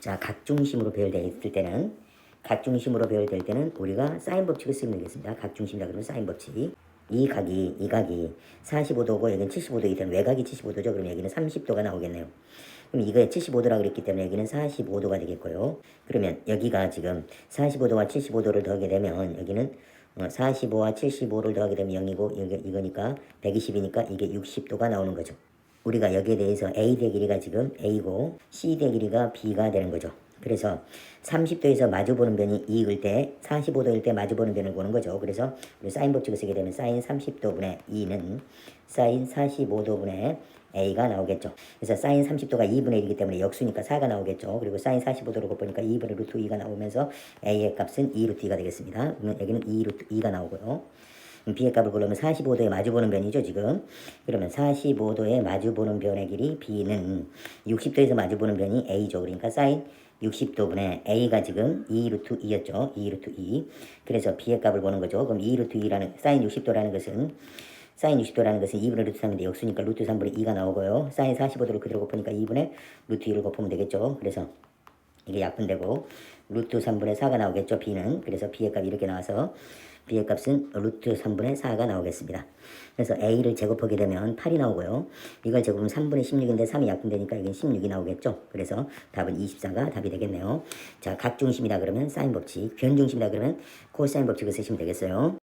자, 각중심으로 배열되어 있을 때는 각중심으로 배열될 때는 우리가 사인 법칙을 쓰면 되겠습니다. 각중심이라 그러면 사인 법칙. 이 각이 이 각이 45도고 여기는 75도이기 때문에 외각이 75도죠. 그럼 여기는 30도가 나오겠네요. 그럼 이거에 75도라 그랬기 때문에 여기는 45도가 되겠고요. 그러면 여기가 지금 45도와 75도를 더하게 되면 여기는 어, 45와 75를 더하게 되면 0이고 이게 이거니까 120이니까 이게 60도가 나오는 거죠. 우리가 여기에 대해서 A 대 길이가 지금 A고 C 대 길이가 B가 되는 거죠. 그래서 30도에서 마주보는 변이 2일 때 45도일 때 마주보는 변을 보는 거죠. 그래서 우리 사인 법칙을 쓰게 되면 사인 30도분의 2는 사인 45도분의 A가 나오겠죠. 그래서 사인 30도가 2분의 1이기 때문에 역수니까 4가 나오겠죠. 그리고 사인 45도로 곱보니까 2분의 루트 2가 나오면서 A의 값은 2 루트 2가 되겠습니다. 그러면 여기는 2 루트 2가 나오고요. B의 값을 그러면 45도에 마주보는 변이죠 지금. 그러면 45도에 마주보는 변의 길이 B는 60도에서 마주보는 변이 A죠. 그러니까 사인 60도분의 A가 지금 2 루트 2였죠. 2 루트 2 그래서 B의 값을 보는 거죠. 그럼 2 루트 2라는 사인 60도라는 것은 사인 60도라는 것은 2분의 루트 3인데 역수니까 루트 3분의 2가 나오고요. 사인 45도를 그대로 곱으니까 2분의 루트 2를 곱으면 되겠죠. 그래서 이게 약분되고 루트 3분의 4가 나오겠죠 B는. 그래서 B의 값이 이렇게 나와서 B의 값은 루트 3분의 4가 나오겠습니다. 그래서 A를 제곱하게 되면 8이 나오고요. 이걸 제곱하면 3분의 16인데 3이 약분되니까 여기는 16이 나오겠죠. 그래서 답은 24가 답이 되겠네요. 자 각중심이다 그러면 사인 법칙 변중심이다 그러면 코사인 법칙을 쓰시면 되겠어요